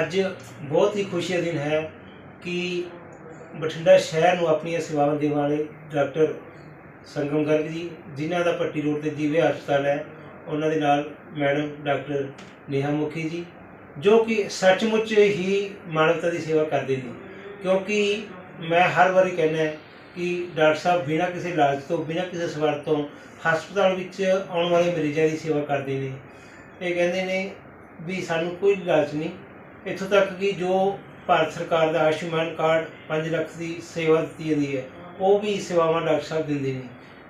ਅੱਜ ਬਹੁਤ ਹੀ ਖੁਸ਼ੀ ਦਾ ਦਿਨ ਹੈ ਕਿ ਬਠਿੰਡਾ ਸ਼ਹਿਰ ਨੂੰ ਆਪਣੀਆਂ ਸੇਵਾਵਾਂ ਦੇਣ ਵਾਲੇ ਡਾਕਟਰ ਸੰਗਮ ਗਰਗ ਜੀ, ਜਿਨ੍ਹਾਂ ਦਾ ਪੱਟੀ ਰੋਡ ਤੇ ਜੀਵੇ ਹਸਪਤਾਲ ਹੈ, ਉਹਨਾਂ ਦੇ ਨਾਲ ਮੈਡਮ ਡਾਕਟਰ ਨੇਹਾ ਮੁਖੀ ਜੀ, ਜੋ ਕਿ ਸੱਚਮੁੱਚ ਹੀ ਮਾਨਵਤਾ ਦੀ ਸੇਵਾ ਕਰਦੇ ਨੇ। ਕਿਉਂਕਿ ਮੈਂ ਹਰ ਵਾਰੀ ਕਹਿੰਦਾ ਕਿ ਡਾਕਟਰ ਸਾਹਿਬ ਬਿਨਾਂ ਕਿਸੇ ਇਲਾਜ ਤੋਂ, ਬਿਨਾਂ ਕਿਸੇ ਸਵਾਰਥ ਤੋਂ ਹਸਪਤਾਲ ਵਿੱਚ ਆਉਣ ਵਾਲੇ ਮਰੀਜ਼ਾਂ ਦੀ ਸੇਵਾ ਕਰਦੇ ਨੇ। ਇਹ ਕਹਿੰਦੇ ਨੇ ਵੀ ਸਾਨੂੰ ਕੋਈ ਲਾਲਚ ਨਹੀਂ। ਇੱਥੋਂ ਤੱਕ ਕਿ ਜੋ ਭਾਰਤ ਸਰਕਾਰ ਦਾ ਆਯੁਸ਼ਮਾਨ ਕਾਰਡ 5 ਲੱਖ ਦੀ ਸੇਵਾ ਦਿੱਤੀ ਜਾਂਦੀ ਹੈ, ਉਹ ਵੀ ਸੇਵਾਵਾਂ ਡਾਕਟਰ ਸਾਹਿਬ ਦਿੰਦੇ ਨੇ।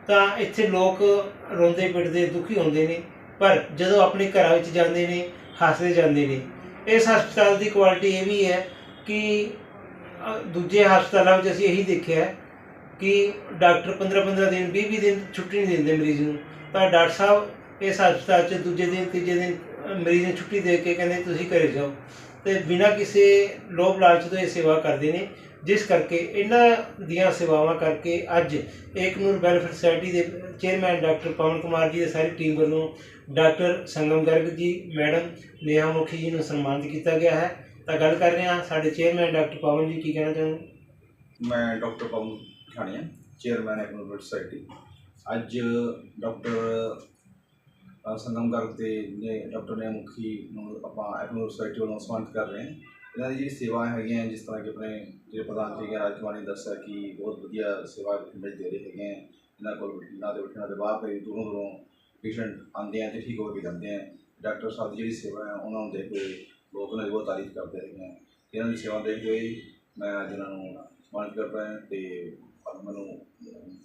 ਤਾਂ ਇੱਥੇ ਲੋਕ ਰੋਂਦੇ ਪਿੱਟਦੇ ਦੁਖੀ ਹੁੰਦੇ ਨੇ, ਪਰ ਜਦੋਂ ਆਪਣੇ ਘਰਾਂ ਵਿੱਚ ਜਾਂਦੇ ਨੇ, ਹੱਸਦੇ ਜਾਂਦੇ ਨੇ, ਇਸ ਹਸਪਤਾਲ ਦੀ ਕੁਆਲਿਟੀ ਇਹ ਵੀ ਹੈ ਕਿ ਦੂਜੇ ਹਸਪਤਾਲਾਂ ਵਿੱਚ ਅਸੀਂ ਇਹੀ ਦੇਖਿਆ ਕਿ ਡਾਕਟਰ 15-15 ਦਿਨ 20-20 ਦਿਨ ਛੁੱਟੀ ਨਹੀਂ ਦਿੰਦੇ ਮਰੀਜ਼ ਨੂੰ। ਤਾਂ ਡਾਕਟਰ ਸਾਹਿਬ ਇਸ ਹਸਪਤਾਲ 'ਚ ਦੂਜੇ ਦਿਨ, ਤੀਜੇ ਦਿਨ ਮਰੀਜ਼ ਨੂੰ ਛੁੱਟੀ ਦੇ ਕੇ ਕਹਿੰਦੇ ਤੁਸੀਂ ਘਰੇ ਜਾਓ। ਤੇ ਬਿਨਾਂ ਕਿਸੇ ਲੋਭ ਲਾਲਚ ਤੋਂ ਇਹ ਸੇਵਾ ਕਰਦੇ ਨੇ। ਜਿਸ ਕਰਕੇ ਇਹਨਾਂ ਦੀਆਂ ਸੇਵਾਵਾਂ ਕਰਕੇ ਅੱਜ ਏਕ ਨੂਰ ਵੈਲਫੇਅਰ ਸੁਸਾਇਟੀ ਦੇ ਚੇਅਰਮੈਨ ਡਾਕਟਰ ਪਵਨ ਕੁਮਾਰ ਜੀ ਦੇ ਸਾਰੀ ਟੀਮ ਵੱਲੋਂ ਡਾਕਟਰ ਸੰਗਮ ਗਰਗ ਜੀ, ਮੈਡਮ ਨੇਹਾ ਮੁਖੀ ਜੀ ਨੂੰ ਸਨਮਾਨਿਤ ਕੀਤਾ ਗਿਆ ਹੈ। ਤਾਂ ਗੱਲ ਕਰ ਰਹੇ ਹਾਂ ਸਾਡੇ ਚੇਅਰਮੈਨ ਡਾਕਟਰ ਪਵਨ ਜੀ, ਕੀ ਕਹਿਣਾ ਚਾਹੁੰਦੇ? ਮੈਂ ਡਾਕਟਰ ਪਵਨ ਪਠਾਣੀਆ ਚੇਅਰਮੈਨ ਐਕਨੋਵਰ ਸੁਸਾਇਟੀ। ਅੱਜ ਡਾਕਟਰ ਸੰਗਮ ਗਰਗ ਦੇ ਨੇ ਡਾਕਟਰ ਨੇ ਮੁਖੀ ਨੂੰ ਆਪਾਂ ਐਕਨੋਵਰ ਸੋਸਾਇਟੀ ਵੱਲੋਂ ਸਨਮਾਨਿਤ ਕਰ ਰਹੇ ਹਾਂ। ਇਹਨਾਂ ਦੀ ਜਿਹੜੀ ਸੇਵਾ ਹੈਗੀਆਂ ਜਿਸ ਤਰ੍ਹਾਂ ਕਿ ਆਪਣੇ ਜਿਹੜੇ ਪ੍ਰਧਾਨ ਜੀ ਰਾਜਕੁਮਾਰ ਨੇ ਦੱਸਿਆ ਕਿ ਬਹੁਤ ਵਧੀਆ ਸੇਵਾ ਬਠਿੰਡੇ ਦੇ ਰਹੇ ਹੈਗੇ ਆ। ਇਹਨਾਂ ਕੋਲ ਬਠਿੰਡਾ ਦੇ ਬਠਿੰਡਾ ਦੇ ਬਾਹਰ ਕਈ ਦੂਰੋਂ ਦੂਰੋਂ ਪੇਸ਼ੈਂਟ ਆਉਂਦੇ ਆ ਤੇ ਠੀਕ ਹੋ ਕੇ ਜਾਂਦੇ ਆ। ਡਾਕਟਰ ਸਾਹਿਬ ਦੀ ਜਿਹੜੀ ਸੇਵਾ ਹੈ ਉਹਨਾਂ ਨੂੰ ਦੇਖ ਕੇ ਲੋਕ ਉਹਨਾਂ ਦੀ ਬਹੁਤ ਤਾਰੀਫ ਕਰਦੇ ਹੈਗੇ ਆ। ਇਹਨਾਂ ਦੀ ਸੇਵਾ ਦੇਖਦੇ ਹੋਏ ਮੈਂ ਅੱਜ ਇਹਨਾਂ ਨੂੰ ਸਨਮਾਨਿਤ ਕਰਦਾ ਰਿਹਾ ਤੇ ਮੈਨੂੰ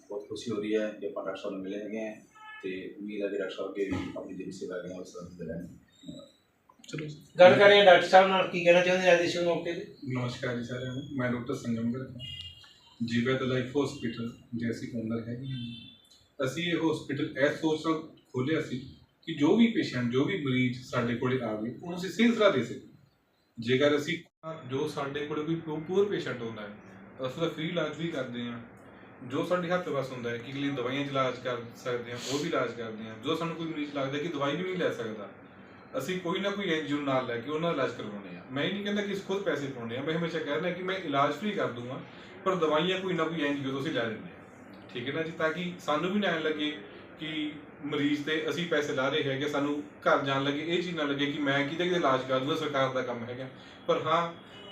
ਬਹੁਤ ਖੁਸ਼ੀ ਹੋ ਰਹੀ ਹੈ ਕਿ ਆਪਾਂ ਡਾਕਟਰ ਸਾਹਿਬ ਨੂੰ ਮਿਲੇ ਹੈਗੇ ਆ। ਤੇ ਉਮੀਦ ਹੈ ਕਿ ਡਾਕਟਰ ਸਾਹਿਬ ਅੱਗੇ ਵੀ ਆਪਣੀ ਜਿਹੜੀ ਸੇਵਾ ਆ ਉਸ ਤਰ੍ਹਾਂ ਦਿੰਦੇ ਰਹਿਣ। ਗੱਲ ਕਰ ਰਹੇ ਹਾਂ ਡਾਕਟਰ ਸਾਹਿਬ ਨਾਲ ਕੀ ਕਹਿਣਾ ਚਾਹੁੰਦੇ ਅੱਜ ਦੇ ਸ਼ੁਭ ਮੌਕੇ ਤੇ? ਨਮਸਕਾਰ ਜੀ ਸਾਰਿਆਂ ਨੂੰ। ਮੈਂ ਡਾਕਟਰ ਸੰਗਮ ਗਰਗ ਜੀਵਤ ਲਾਈਫ ਹਸਪੀਟਲ ਦੇ ਅਸੀਂ ਓਨਰ ਹਾਂ। ਅਸੀਂ ਇਹ ਹਸਪੀਟਲ ਇਸ ਸੋਚ ਨਾਲ ਖੋਲ੍ਹਿਆ ਸੀ ਕਿ ਜੋ ਵੀ ਪੇਸ਼ੈਂਟ ਜੋ ਵੀ ਮਰੀਜ਼ ਸਾਡੇ ਕੋਲੇ ਆਵੇ ਉਹਨੂੰ ਅਸੀਂ ਸਹੀ ਸਲਾਹ ਦੇ ਸਕੀਏ। ਜੇਕਰ ਅਸੀਂ ਜੋ ਸਾਡੇ ਕੋਲੇ ਕੋਈ ਪੂਰ ਪੇਸ਼ੈਂਟ ਹੁੰਦਾ ਹੈ ਅਸੀਂ ਦਾ ਫ੍ਰੀ ਇਲਾਜ ਵੀ ਕਰਦੇ ਹਾਂ। ਜੋ ਸਾਡੇ ਹੱਥ ਵਸ ਹੁੰਦਾ ਹੈ ਕਿ ਲਈ ਦਵਾਈਆਂ 'ਚ ਇਲਾਜ ਕਰ ਸਕਦੇ ਹਾਂ, ਉਹ ਵੀ ਇਲਾਜ ਕਰਦੇ ਹਾਂ। ਜੋ ਸਾਨੂੰ ਕੋਈ ਮਰੀਜ਼ ਲੱਗਦਾ ਕਿ ਦਵਾਈ ਵੀ ਨਹੀਂ ਲੈ ਸਕਦਾ, ਅਸੀਂ ਕੋਈ ਨਾ ਕੋਈ ਐਨਜੀਓ ਨਾਲ ਲੈ ਕੇ ਉਹਨਾਂ ਦਾ ਇਲਾਜ ਕਰਵਾਉਂਦੇ ਆ ਮੈਂ ਇਹ ਨਹੀਂ ਕਹਿੰਦਾ ਕਿ ਇਸ ਖੁਦ ਪੈਸੇ ਪਾਉਣੇ ਆ ਮੈਂ ਹਮੇਸ਼ਾ ਕਹਿ ਰਿਹਾ ਕਿ ਮੈਂ ਇਲਾਜ ਫ੍ਰੀ ਕਰ ਦੂੰਗਾ, ਪਰ ਦਵਾਈਆਂ ਕੋਈ ਨਾ ਕੋਈ ਐਨਜੀਓ ਤੋਂ ਅਸੀਂ ਲੈ ਲੈਂਦੇ ਆ ਠੀਕ ਹੈ ਨਾ ਜੀ? ਤਾਂ ਕਿ ਸਾਨੂੰ ਵੀ ਨਾ ਐਂ ਲੱਗੇ ਕਿ ਮਰੀਜ਼ ਤੇ ਅਸੀਂ ਪੈਸੇ ਲਾ ਰਹੇ ਹੈਗੇ, ਸਾਨੂੰ ਘਰ ਜਾਣ ਲੱਗੇ, ਇਹ ਚੀਜ਼ ਨਾ ਲੱਗੇ ਕਿ ਮੈਂ ਕਿਤੇ ਕਿਤੇ ਇਲਾਜ ਕਰ ਦੂੰਗਾ, ਸਰਕਾਰ ਦਾ ਕੰਮ ਹੈਗਾ। ਪਰ ਹਾਂ,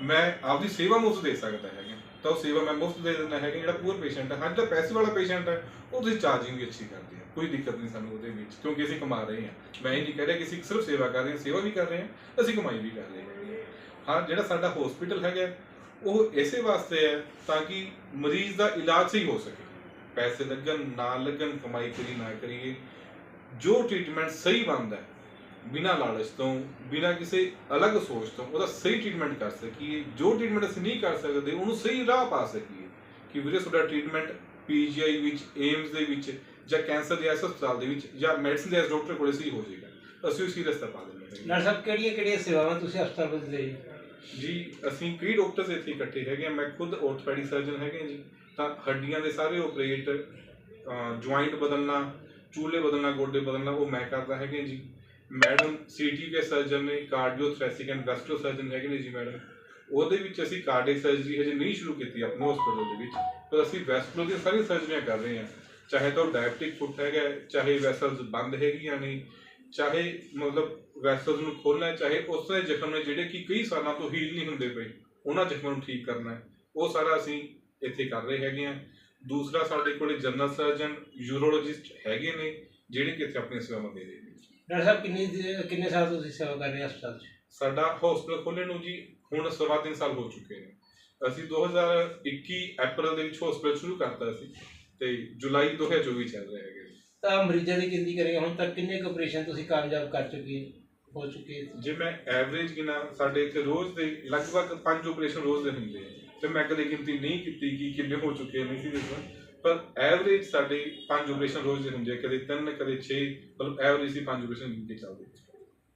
ਮੈਂ ਆਪਦੀ ਸੇਵਾ ਮੁਫਤ ਦੇ ਸਕਦਾ ਹੈਗਾ। ਤਾਂ ਉਹ ਸੇਵਾ ਮੈਂ ਮੁਫਤ ਦੇ ਦਿੰਦਾ ਹੈਗਾ, ਜਿਹੜਾ ਪੂਰ ਪੇਸ਼ੈਂਟ ਹੈ ਹਾਂ ਜਿਹੜਾ ਪੈਸੇ ਵਾਲਾ ਪੇਸ਼ੈਂਟ ਹੈ, ਉਹ ਤੁਸੀਂ ਚਾਰਜਿੰਗ ਵੀ ਅੱਛੀ ਕਰਦੇ ਆ, ਕੋਈ ਦਿੱਕਤ ਨਹੀਂ ਸਾਨੂੰ ਉਹਦੇ ਵਿੱਚ, ਕਿਉਂਕਿ ਅਸੀਂ ਕਮਾ ਰਹੇ ਹਾਂ। ਮੈਂ ਇਹ ਨਹੀਂ ਕਹਿ ਰਿਹਾ ਕਿ ਅਸੀਂ ਸਿਰਫ ਸੇਵਾ ਕਰ ਰਹੇ ਹਾਂ, ਸੇਵਾ ਵੀ ਕਰ ਰਹੇ ਹਾਂ, ਅਸੀਂ ਕਮਾਈ ਵੀ ਕਰ ਰਹੇ ਹਾਂ। ਹਾਂ, ਜਿਹੜਾ ਸਾਡਾ ਹਸਪੀਟਲ ਹੈਗਾ, ਉਹ ਇਸੇ ਵਾਸਤੇ ਹੈ ਤਾਂ ਕਿ ਮਰੀਜ਼ ਦਾ ਇਲਾਜ ਸਹੀ ਹੋ ਸਕੇ। ਪੈਸੇ ਲੱਗਣ, ਨਾ ਲੱਗਣ, ਕਮਾਈ ਕਰੀ, ਨਾ ਕਰੀਏ, ਜੋ ਟ੍ਰੀਟਮੈਂਟ ਸਹੀ ਬਣਦਾ ਹੈ ਬਿਨਾਂ ਲਾਲਚ ਤੋਂ ਬਿਨਾਂ ਕਿਸੇ ਅਲੱਗ ਸੋਚ ਤੋਂ ਉਹਦਾ ਸਹੀ ਟ੍ਰੀਟਮੈਂਟ ਕਰ ਸਕੀਏ ਜੋ ਟ੍ਰੀਟਮੈਂਟ ਅਸੀਂ ਨਹੀਂ ਕਰ ਸਕਦੇ ਉਹਨੂੰ ਸਹੀ ਰਾਹ ਪਾ ਸਕੀਏ। ਕਿ ਵੀਰੇ ਤੁਹਾਡਾ ਟ੍ਰੀਟਮੈਂਟ ਪੀਜੀਆਈ ਵਿੱਚ ਏਮਸ ਦੇ ਵਿੱਚ ਜਾਂ ਕੈਂਸਰ ਦੇ ਇਸ ਹਸਪਤਾਲ ਦੇ ਵਿੱਚ ਜਾਂ ਮੈਡੀਸਿਨ ਦੇ ਇਸ ਡਾਕਟਰ ਕੋਲੇ ਸਹੀ ਹੋ ਜਾਏਗਾ। ਅਸੀਂ ਉਸੇ ਰਸਤਾ ਪਾ ਦਿੰਦੇ ਹਾਂ। ਡਾਕਟਰ ਸਾਹਿਬ ਕਿਹੜੀਆਂ ਕਿਹੜੀਆਂ ਸੇਵਾਵਾਂ ਤੁਸੀਂ ਹਸਪਤਾਲ ਵਿੱਚ ਦੇ ਜੀ ਅਸੀਂ ਕਈ ਡਾਕਟਰਸ ਇੱਥੇ ਇਕੱਠੇ ਹੈਗੇ ਮੈਂ ਖੁਦ ਆਰਥੋਪੈਡਿਕ ਸਰਜਨ ਹੈਗੇ ਜੀ। ਤਾਂ ਹੱਡੀਆਂ ਦੇ ਸਾਰੇ ਆਪਰੇਟ ਜੁਆਇੰਟ ਬਦਲਣਾ ਚੂਲੇ ਬਦਲਣਾ ਗੋਡੇ ਬਦਲਣਾ ਉਹ ਮੈਂ ਕਰਦਾ ਹੈਗੇ ਜੀ। ਮੈਡਮ ਸੀਟੀਕੇ ਸਰਜਨ ਨੇ cardio thoracic and gastro surgeon ਹੈਗੇ ਨੇ ਜੀ ਮੈਡਮ। ਉਹਦੇ ਵਿੱਚ ਅਸੀਂ ਕਾਰਡਿਕ ਸਰਜਰੀ ਹਜੇ ਨਹੀਂ ਸ਼ੁਰੂ ਕੀਤੀ ਆਪਣੇ ਹਸਪਤਾਲ ਦੇ ਵਿੱਚ। ਪਰ ਅਸੀਂ ਵੈਸਕੂਲਰ ਦੀਆਂ ਸਾਰੀਆਂ ਸਰਜਰੀਆਂ ਕਰ ਰਹੇ ਹਾਂ। ਚਾਹੇ ਤਾਂ ਡਾਇਬਟਿਕ ਫੁੱਟ ਹੈਗਾ, ਚਾਹੇ ਵੈਸਲਸ ਬੰਦ ਹੈਗੀਆਂ ਨੇ, ਚਾਹੇ ਮਤਲਬ ਵੈਸਲਸ ਨੂੰ ਖੋਲਣਾ ਚਾਹੇ ਉਸ ਦੇ ਜ਼ਖਮ ਨੇ ਜਿਹੜੇ ਕਿ ਕਈ ਸਾਲਾਂ ਤੋਂ ਹੀਲ ਨਹੀਂ ਹੁੰਦੇ ਪਏ, ਉਹਨਾਂ ਜ਼ਖਮਾਂ ਨੂੰ ਠੀਕ ਕਰਨਾ ਹੈ। ਉਹ ਸਾਰਾ ਅਸੀਂ ਇੱਥੇ ਕਰ ਰਹੇ ਹੈਗੇ ਆ ਦੂਸਰਾ ਸਾਡੇ ਕੋਲੇ ਜਨਰਲ ਸਰਜਨ ਯੂਰੋਲੋਜਿਸਟ ਹੈਗੇ ਨੇ, ਜਿਹੜੇ ਕਿ ਇੱਥੇ ਆਪਣੀਆਂ ਸੇਵਾਵਾਂ ਦੇ ਰਹੇ ਨੇ। ਡਾਕਟਰ ਸਾਹਿਬ ਕਿੰਨੀ ਦੇ- ਕਿੰਨੇ ਸਾਲ ਤੋਂ ਤੁਸੀਂ ਸੇਵਾ ਕਰ ਰਹੇ ਹੋ ਹਸਪਤਾਲ 'ਚ? ਸਾਡਾ ਹਸਪਤਾਲ ਖੋਲ੍ਹਣ ਨੂੰ ਜੀ ਹੁਣ ਸਵਾ ਤਿੰਨ ਸਾਲ ਹੋ ਚੁੱਕੇ ਨੇ। ਅਸੀਂ 2021 ਅਪ੍ਰੈਲ ਦੇ ਵਿੱਚ ਹਸਪਤਾਲ ਸ਼ੁਰੂ ਕਰਤਾ ਸੀ ਤੇ ਜੁਲਾਈ 2024 ਚੱਲ ਰਿਹਾ ਹੈਗਾ ਜੀ। ਤਾਂ ਮਰੀਜ਼ਾਂ ਦੀ ਗਿਣਤੀ ਕਰੀਏ ਹੁਣ ਤੱਕ ਕਿੰਨੇ ਕੁ ਆਪਰੇਸ਼ਨ ਤੁਸੀਂ ਕਾਮਯਾਬ ਕਰ ਚੁੱਕੇ ਹੋ? ਚੁੱਕੇ ਜੇ ਮੈਂ ਐਵਰੇਜ ਗਿਣਾ ਸਾਡੇ ਇੱਥੇ ਰੋਜ਼ ਦੇ ਲਗਭਗ 5 ਆਪਰੇਸ਼ਨ ਰੋਜ਼ ਦੇ ਹੁੰਦੇ ਆ। ਤੇ ਮੈਂ ਕਦੇ ਗਿਣਤੀ ਨਹੀਂ ਕੀਤੀ ਕਿ ਕਿੰਨੇ ਹੋ ਚੁੱਕੇ ਨੇ ਸੀ ਦੱਸਣਾ ਪਰ ਐਵਰੇਜ ਸਾਡੇ 5 ਆਪਰੇਸ਼ਨ ਰੋਜ਼ ਦੇ ਹੁੰਦੇ ਆ ਕਦੇ 3 ਕਦੇ 6 ਮਤਲਬ ਐਵਰੇਜ ਸੀ 5 ਆਪਰੇਸ਼ਨ ਗਿਣਤੀ ਚੱਲਦੀ।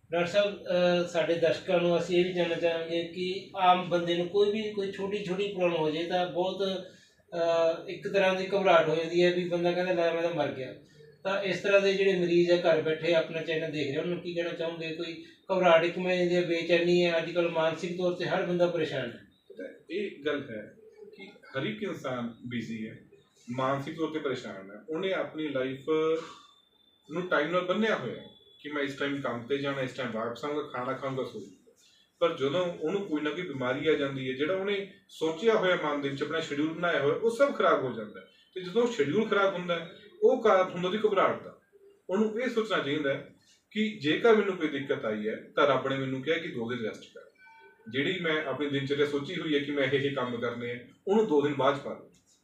ਡਾਕਟਰ ਸਾਹਿਬ ਅਹ ਸਾਡੇ ਦਰਸ਼ਕਾਂ ਨੂੰ ਅਸੀਂ ਇਹ ਵੀ ਜਾਣਨਾ ਚਾਹਾਂਗੇ ਕਿ ਆਮ ਬੰਦੇ ਨੂੰ ਕੋਈ ਵੀ ਕੋਈ ਛੋਟੀ ਛੋਟੀ ਪ੍ਰੋਬਲਮ ਹੋ ਜਾਏ ਤਾਂ ਬਹੁਤ ਅਹ, ਇੱਕ ਤਰ੍ਹਾਂ ਦੀ ਘਬਰਾਹਟ ਹੋ ਜਾਂਦੀ ਹੈ ਵੀ ਬੰਦਾ ਕਹਿੰਦਾ ਲੈ ਮੈਂ ਤਾਂ ਮਰ ਗਿਆ। ਤਾਂ ਇਸ ਤਰ੍ਹਾਂ ਦੇ ਜਿਹੜੇ ਮਰੀਜ਼ ਆ ਘਰ ਬੈਠੇ ਆਪਣਾ ਚੈਨਲ ਦੇਖ ਰਹੇ ਉਹਨਾਂ ਨੂੰ ਕੀ ਕਹਿਣਾ ਚਾਹੋਗੇ? ਕੋਈ ਘਬਰਾਹਟ ਇੱਕ ਮੈਂ ਹੈ ਬੇਚੈਨੀ ਹੈ ਅੱਜ ਕੱਲ ਮਾਨਸਿਕ ਤੌਰ ਤੇ ਹਰ ਬੰਦਾ ਪਰੇਸ਼ਾਨ ਹੈ, ਇਹ ਗੱਲ ਹੈ ਕਿ ਹਰ ਇੱਕ ਇਨਸਾਨ ਬਿਜ਼ੀ ਹੈ। ਮਾਨਸਿਕ ਤੌਰ ਤੇ ਪਰੇਸ਼ਾਨ ਹੈ। ਉਹਨੇ ਆਪਣੀ ਲਾਈਫ ਨੂੰ ਟਾਈਮ ਨਾਲ ਬੰਨਿਆ ਹੋਇਆ ਕਿ ਮੈਂ ਇਸ ਟਾਈਮ ਕੰਮ ਤੇ ਜਾਣਾ, ਇਸ ਟਾਈਮ ਵਾਪਸ ਆਊਂਗਾ, ਖਾਣਾ ਖਾਊਂਗਾ, ਸੋ ਪਰ ਜਦੋਂ ਉਹਨੂੰ ਕੋਈ ਨਾ ਕੋਈ ਬਿਮਾਰੀ ਆ ਜਾਂਦੀ ਹੈ, ਜਿਹੜਾ ਉਹਨੇ ਸੋਚਿਆ ਹੋਇਆ ਮਨ ਦੇ ਵਿੱਚ, ਆਪਣਾ ਸ਼ਡਿਊਲ ਬਣਾਇਆ ਹੋਇਆ, ਉਹ ਸਭ ਖਰਾਬ ਹੋ ਜਾਂਦਾ ਹੈ। ਤੇ ਜਦੋਂ ਸ਼ਡਿਊਲ ਖਰਾਬ ਹੁੰਦਾ ਉਹ ਕਾਰਨ ਹੁੰਦਾ ਦੀ ਘਬਰਾਹਟ ਦਾ। ਉਹਨੂੰ ਇਹ ਸੋਚਣਾ ਚਾਹੀਦਾ ਕਿ ਜੇਕਰ ਮੈਨੂੰ ਕੋਈ ਦਿੱਕਤ ਆਈ ਹੈ, ਤਾਂ ਰੱਬ ਨੇ ਮੈਨੂੰ ਕਿਹਾ ਕਿ ਦੋ ਦਿਨ ਰੈਸਟ ਕਰ। ਜਿਹੜੀ ਮੈਂ ਆਪਣੀ ਦਿਨਚਰਿਆ ਸੋਚੀ ਹੋਈ ਹੈ ਕਿ ਮੈਂ ਇਹ ਇਹ ਕੰਮ ਕਰਨੇ ਆ ਉਹਨੂੰ ਦੋ ਦਿਨ ਬਾਅਦ 'ਚ ਕਰ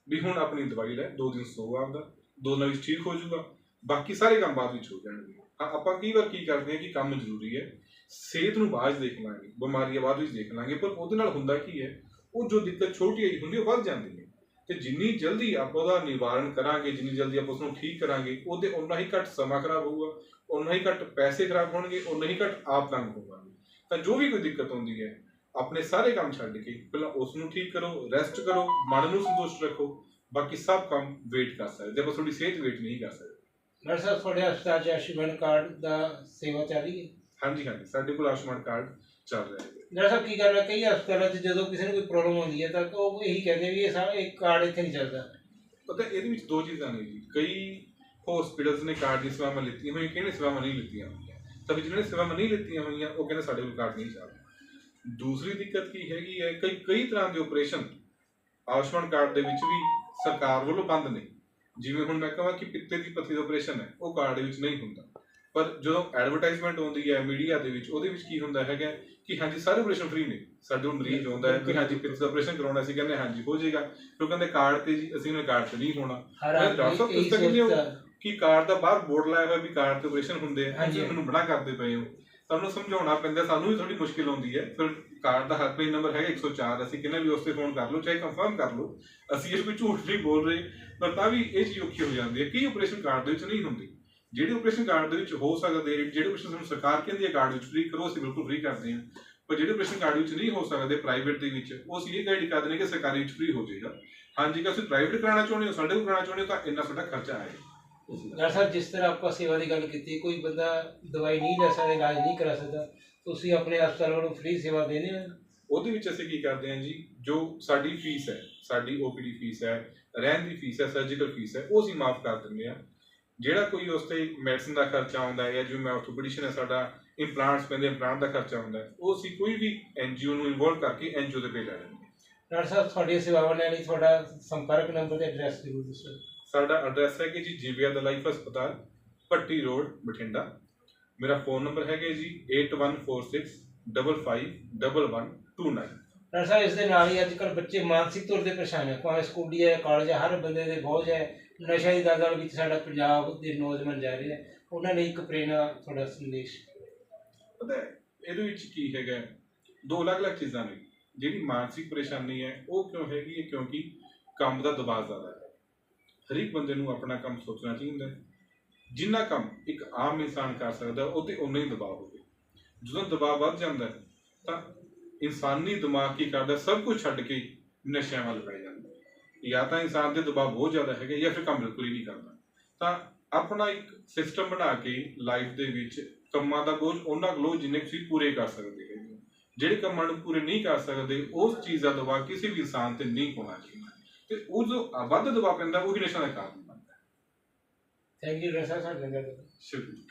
ਵੀ ਹੁਣ ਆਪਣੀ ਦਵਾਈ ਲੈ, ਦੋ ਦਿਨ ਸੋ ਆਪਦਾ, ਦੋ ਦਿਨਾਂ ਵਿੱਚ ਠੀਕ ਹੋ ਜਾਊਗਾ। ਬਾਕੀ ਸਾਰੇ ਕੰਮ ਬਾਅਦ ਵਿੱਚ ਹੋ ਜਾਣਗੇ। ਹਾਂ, ਆਪਾਂ ਕਈ ਵਾਰ ਕੀ ਕਰਦੇ ਹਾਂ ਕਿ ਕੰਮ ਜ਼ਰੂਰੀ ਹੈ, ਸਿਹਤ ਨੂੰ ਬਾਅਦ 'ਚ ਦੇਖ ਲਾਂਗੇ, ਬਿਮਾਰੀਆਂ ਬਾਅਦ ਵਿੱਚ ਦੇਖ ਲਾਂਗੇ, ਪਰ ਉਹਦੇ ਨਾਲ ਹੁੰਦਾ ਕੀ ਹੈ, ਉਹ ਜੋ ਦਿੱਕਤ ਛੋਟੀ ਜਿਹੀ ਹੁੰਦੀ ਉਹ ਵੱਧ ਜਾਂਦੀ ਹੈ। ਤੇ ਜਿੰਨੀ ਜਲਦੀ ਆਪਾਂ ਉਹਦਾ ਨਿਵਾਰਨ ਕਰਾਂਗੇ, ਜਿੰਨੀ ਜਲਦੀ ਆਪਾਂ ਉਸ ਨੂੰ ਠੀਕ ਕਰਾਂਗੇ, ਉਹਦੇ ਉਨਾ ਹੀ ਘੱਟ ਸਮਾਂ ਖਰਾਬ ਹੋਊਗਾ ਉਨਾ ਹੀ ਘੱਟ ਪੈਸੇ ਖਰਾਬ ਹੋਣਗੇ ਉਨਾ ਹੀ ਘੱਟ ਆਪ ਤੰਗ ਹੋਵਾਂਗੇ ਤਾਂ ਜੋ ਵੀ ਕੋਈ ਦਿੱਕਤ ਹੁੰਦੀ ਹੈ ਆਪਣੇ ਸਾਰੇ ਕੰਮ ਛੱਡ ਕੇ ਪਹਿਲਾਂ ਉਸ ਨੂੰ ਠੀਕ ਕਰੋ ਰੈਸਟ ਕਰੋ ਮਨ ਨੂੰ ਸੰਤੁਸ਼ਟ ਰੱਖੋ ਬਾਕੀ ਸਭ ਕੰਮ ਵੇਟ ਕਰ ਸਕਦੇ। ਆਪਾਂ ਤੁਹਾਡੀ ਸਿਹਤ ਵੇਟ ਨਹੀਂ ਕਰ ਸਕਦੇ। ਡਾਕਟਰ ਸਾਹਿਬ ਤੁਹਾਡੇ ਹਸਪਤਾਲ 'ਚ ਆਯੁਸ਼ਮਾਨ ਕਾਰਡ ਦਾ ਸੇਵਾ ਚੱਲ ਰਹੀ ਹੈ? ਹਾਂਜੀ ਹਾਂਜੀ ਸਾਡੇ ਕੋਲ ਆਯੁਸ਼ਮਾਨ ਕਾਰਡ ਚੱਲ ਰਿਹਾ ਹੈ। ਡਾਕਟਰ ਸਾਹਿਬ ਕੀ ਕਰਨਾ ਕਈ ਹਸਪਤਾਲਾਂ 'ਚ ਜਦੋਂ ਕਿਸੇ ਨੂੰ ਕੋਈ ਪ੍ਰੋਬਲਮ ਹੁੰਦੀ ਹੈ ਤਾਂ ਉਹ ਇਹੀ ਕਹਿੰਦੇ ਵੀ ਇਹ ਸਾਰਾ ਇਹ ਕਾਰਡ ਇੱਥੇ ਨਹੀਂ ਚੱਲਦਾ। ਪਤਾ ਇਹਦੇ ਵਿੱਚ ਦੋ ਚੀਜ਼ਾਂ ਨੇ ਜੀ। ਕਈ ਹਸਪੀਟਲਸ ਨੇ ਕਾਰਡ ਦੀ ਸੇਵਾਵਾਂ ਲਿੱਤੀਆਂ ਹੋਈਆਂ ਕਿਹਨੇ ਸੇਵਾਵਾਂ ਨਹੀਂ ਲਿੱਤੀਆਂ ਹੋਈਆਂ? ਤਾਂ ਵੀ ਜਿਹਨਾਂ ਨੇ ਸੇਵਾਵਾਂ ਨਹੀਂ ਲਿੱਤੀਆਂ ਹੋਈਆਂ ਉਹ ਕਹਿੰਦੇ ਸਾਡੇ ਕੋਲ ਕਾਰਡ ਨਹੀਂ ਚੱਲਦਾ। ਦੂਸਰੀ ਦਿੱਕਤ ਕੀ ਹੈਗੀ ਹੈ ਕਈ ਕਈ ਤਰ੍ਹਾਂ ਦੇ ਆਪਰੇਸ਼ਨ ਆਯੁਸ਼ਮਾਨ ਕਾਰਡ ਦੇ ਵਿੱਚ ਵੀ ਸਰਕਾਰ ਵੱਲੋਂ ਬੰਦ ਨੇ। ਜਿਵੇਂ ਹੁਣ ਮੈਂ ਕਹਾਂ ਕਿ ਪਿੱਤੇ ਦੀ ਪੱਥਰੀ ਦਾ ਆਪਰੇਸ਼ਨ ਹੈ ਉਹ ਕਾਰਡ ਦੇ ਵਿੱਚ ਨਹੀਂ ਹੁੰਦਾ। ਪਰ ਜਦੋਂ ਐਡਵਰਟਾਈਜ਼ਮੈਂਟ ਆਉਂਦੀ ਹੈ ਮੀਡੀਆ ਦੇ ਵਿੱਚ ਉਹਦੇ ਵਿੱਚ ਕੀ ਹੁੰਦਾ ਹੈਗਾ ਕਿ ਹਾਂਜੀ ਸਾਰੇ ਆਪਰੇਸ਼ਨ ਫ੍ਰੀ ਨੇ। ਸਾਡੇ ਕੋਲ ਮਰੀਜ਼ ਆਉਂਦਾ ਹੈ ਕਿ ਹਾਂਜੀ ਪਿੱਤੇ ਦਾ ਆਪਰੇਸ਼ਨ ਕਰਾਉਣਾ ਸੀ ਕਹਿੰਦੇ ਹਾਂਜੀ ਹੋ ਜਾਏਗਾ। ਫਿਰ ਕਹਿੰਦੇ ਕਾਰਡ ਤੇ ਜੀ ਅਸੀਂ ਨੇ ਕਾਰਡ ਤੇ ਨਹੀਂ ਹੋਣਾ। ਮੈਂ ਡਾਕਟਰ ਸਾਹਿਬ ਹੋ? ਸੋਚਦਾ। ਕਿ ਕਾਰਡ ਦਾ ਬਾਹਰ ਬੋਰਡ ਲਾਇਆ ਹੋਇਆ ਵੀ ਕਾਰਡ ਤੇ ਆਪਰੇਸ਼ਨ ਹੁੰਦੇ ਆ ਹਾਂਜੀ। ਤੁਸੀਂ ਮੈਨੂੰ ਮਨਾ ਕਰਦੇ ਪਏ ਹੋ। ਸਾਨੂੰ ਸਮਝਾਉਣਾ ਪੈਂਦਾ, ਸਾਨੂੰ ਵੀ ਥੋੜੀ ਮੁਸ਼ਕਿਲ ਹੁੰਦੀ ਹੈ। ਫਿਰ ਕਾਰਡ ਦਾ ਹੈਲਪਲਾਈਨ ਨੰਬਰ ਹੈਗਾ 104 ਅਸੀਂ ਕਿੰਨਾ ਵੀ ਉਸ ਤੇ ਫੋਨ ਕਰ ਲਓ, ਚਾਹੇ ਕੰਫਰਮ ਕਰ ਲਓ, ਅਸੀਂ ਇਹ ਕੋਈ ਝੂਠ ਨਹੀਂ ਬੋਲ ਰਹੇ, ਪਰ ਤਾਂ ਵੀ ਇਹ ਚੀਜ਼ ਔਖੀ ਹੋ ਜਾਂਦੀ ਹੈ ਕਈ ਆਪਰੇਸ਼ਨ ਕਾਰਡ ਦੇ ਵਿੱਚ ਨਹੀਂ ਹੁੰਦੀ। ਜਿਹੜੇ ਆਪਰੇਸ਼ਨ ਕਾਰਡ ਦੇ ਵਿੱਚ ਹੋ ਸਕਦੇ, ਜਿਹੜੇ ਆਪਰੇਸ਼ਨ ਸਾਨੂੰ ਸਰਕਾਰ ਕਹਿੰਦੀ ਹੈ ਕਾਰਡ ਵਿੱਚ ਫ੍ਰੀ ਕਰੋ, ਅਸੀਂ ਬਿਲਕੁਲ ਫ੍ਰੀ ਕਰਦੇ ਹਾਂ। ਪਰ ਜਿਹੜੇ ਆਪਰੇਸ਼ਨ ਕਾਰਡ ਵਿੱਚ ਨਹੀਂ ਹੋ ਸਕਦੇ ਪ੍ਰਾਈਵੇਟ ਦੇ ਵਿੱਚ, ਉਹ ਅਸੀਂ ਇਹ ਗਾਈਡ ਕਰਦੇ ਨੇ ਕਿ ਸਰਕਾਰੀ ਵਿੱਚ ਫ੍ਰੀ ਹੋ ਜਾਏਗਾ। ਹਾਂਜੀ, ਕਿ ਅਸੀਂ ਪ੍ਰਾਈਵੇਟ ਕਰਾਉਣਾ ਚਾਹੁੰਦੇ ਹੋ, ਸਾਡੇ ਕੋਲ ਕਰਾਉਣਾ ਚਾਹੁੰਦੇ ਹੋ, ਤਾਂ ਇੰਨਾ ਸਾਡਾ ਖਰਚਾ ਆਏਗਾ। ਡਾਕਟਰ ਸਾਹਿਬ ਜਿਸ ਤਰ੍ਹਾਂ ਆਪਾਂ ਸੇਵਾ ਦੀ ਗੱਲ ਕੀਤੀ ਕੋਈ ਬੰਦਾ ਦਵਾਈ ਨਹੀਂ ਲੈ ਸਕਦਾ ਇਲਾਜ ਨਹੀਂ ਕਰਾ ਸਕਦਾ ਤੁਸੀਂ ਆਪਣੇ ਹਸਪਤਾਲ ਵੱਲੋਂ ਫ੍ਰੀ ਸੇਵਾ ਦੇਣੀ ਹੈ? ਉਹਦੇ ਵਿੱਚ ਅਸੀਂ ਕੀ ਕਰਦੇ ਹਾਂ ਜੀ ਜੋ ਸਾਡੀ ਫੀਸ ਹੈ ਸਾਡੀ ਓਪੀਡੀ ਫੀਸ ਹੈ ਰਹਿਣ ਦੀ ਫੀਸ ਹੈ ਸਰਜੀਕਲ ਫੀਸ ਹੈ ਉਹ ਅਸੀਂ ਮਾਫ ਕਰ ਦਿੰਦੇ ਹਾਂ। ਜਿਹੜਾ ਕੋਈ ਉਸ ਤੇ ਮੈਡੀਸਨ ਦਾ ਖਰਚਾ ਆਉਂਦਾ ਹੈ ਜਾਂ ਜਿਵੇਂ ਮੈਂ ਆਰਥੋਪੈਡਿਸ਼ਨ ਹੈ ਸਾਡਾ ਇੰਪਲਾਂਟਸ ਪੈਂਦੇ ਇੰਪਲਾਂਟ ਦਾ ਖਰਚਾ ਆਉਂਦਾ ਹੈ ਉਹ ਅਸੀਂ ਕੋਈ ਵੀ ਐਨਜੀਓ ਨੂੰ ਇਨਵੋਲਵ ਕਰਕੇ ਐਨਜੀਓ ਦੇ ਪੇ ਲੈ ਲੈਂਦੇ ਹਾਂ। ਡਾਕਟਰ ਸਾਹਿਬ ਤੁਹਾਡੀਆਂ ਸੇਵਾਵਾਂ ਲੈਣ ਲਈ ਤੁਹਾਡਾ ਸੰਪਰਕ ਨੰਬਰ ਤੇ ਐਡਰੈਸ ਜ਼ਰੂਰ ਦੱਸੋ। ਸਾਡਾ ਐਡਰੈਸ ਹੈ ਕਿ ਜੀ ਜੀਵਿਆ ਦਾ ਲਾਈਫ ਹਸਪਤਾਲ ਭੱਟੀ ਰੋਡ ਬਠਿੰਡਾ। ਮੇਰਾ ਫੋਨ ਨੰਬਰ ਹੈਗਾ ਜੀ 8146551129 ਡਾਕਟਰ ਸਾਹਿਬ ਇਸ ਦੇ ਨਾਲ ਹੀ ਅੱਜ ਕੱਲ੍ਹ ਬੱਚੇ ਮਾਨਸਿਕ ਤੌਰ ਤੇ ਪਰੇਸ਼ਾਨ ਹੈ। ਭਾਵੇਂ ਸਕੂਲੀ ਹੈ ਕਾਲਜ ਹੈ ਹਰ ਬੰਦੇ ਦੇ ਬੋਝ ਹੈ। ਨਸ਼ਾ ਦੀ ਦਲਦਲ ਵਿੱਚ ਸਾਡਾ ਪੰਜਾਬ ਦੇ ਨੌਜਵਾਨ ਜਾ ਰਹੇ ਹੈ। ਉਹਨਾਂ ਲਈ ਇੱਕ ਪ੍ਰੇਰਣਾ ਤੁਹਾਡਾ ਸੰਦੇਸ਼। ਪਤਾ ਹੈ, ਇਹਦੇ ਵਿੱਚ ਕੀ ਹੈਗਾ ਦੋ ਅਲੱਗ-ਅਲੱਗ ਚੀਜ਼ਾਂ ਨੇ। ਜਿਹੜੀ ਮਾਨਸਿਕ ਪਰੇਸ਼ਾਨੀ ਹੈ ਉਹ ਕਿਉਂ ਹੈਗੀ ਹੈ? ਕਿਉਂਕਿ ਕੰਮ ਦਾ ਦਬਾਅ ਜ਼ਿਆਦਾ ਹੈ। ਹਰੇਕ ਬੰਦੇ ਨੂੰ ਆਪਣਾ ਕੰਮ ਸੋਚਣਾ ਚਾਹੀਦਾ ਹੈ। ਜਿੰਨਾ ਕੰਮ ਇੱਕ ਆਮ ਇਨਸਾਨ ਕਰ ਸਕਦਾ, ਉਹ ਤੇ ਉਨਾ ਹੀ ਦਬਾਅ ਹੋਵੇ। ਜਦੋਂ ਦਬਾਅ ਵੱਧ ਜਾਂਦਾ ਤਾਂ ਇਨਸਾਨੀ ਦਿਮਾਗ ਕੀ ਕਰਦਾ ਸਭ ਕੁਝ ਛੱਡ ਕੇ ਨਸ਼ਿਆਂ ਵੱਲ ਪੈ ਜਾਂਦਾ ਜਾਂ ਤਾਂ ਇਨਸਾਨ ਦੇ ਦਬਾਅ ਬਹੁਤ ਜ਼ਿਆਦਾ ਹੈਗੇ ਜਾਂ ਫਿਰ ਕੰਮ ਬਿਲਕੁਲ ਹੀ ਨਹੀਂ ਕਰਦਾ। ਤਾਂ ਆਪਣਾ ਇੱਕ ਸਿਸਟਮ ਬਣਾ ਕੇ ਲਾਈਫ ਦੇ ਵਿੱਚ ਕੰਮਾਂ ਦਾ ਬੋਝ ਉਹਨਾਂ ਕੁ ਜਿੰਨੇ ਤੁਸੀਂ ਪੂਰੇ ਕਰ ਸਕਦੇ ਹੈਗੇ ਹੋ। ਜਿਹੜੇ ਕੰਮਾਂ ਨੂੰ ਪੂਰੇ ਨਹੀਂ ਕਰ ਸਕਦੇ, ਉਸ ਚੀਜ਼ ਦਾ ਦਬਾਅ ਕਿਸੇ ਵੀ ਇਨਸਾਨ ਤੇ ਨਹੀਂ ਹੋਣਾ ਚਾਹੀਦਾ। ਤੇ ਉਹ ਜੋ ਵੱਧ ਦਬਾਅ ਪੈਂਦਾ ਉਹੀ ਨਸ਼ਾ ਦਾ ਕਾਰਨ ਬਣਦਾ ਹੈ ਥੈਂਕ ਯੂ ਸਾਹਿਬ ਸਾਡੇ ਨਾਲ। ਸ਼ੁਕਰੀਆ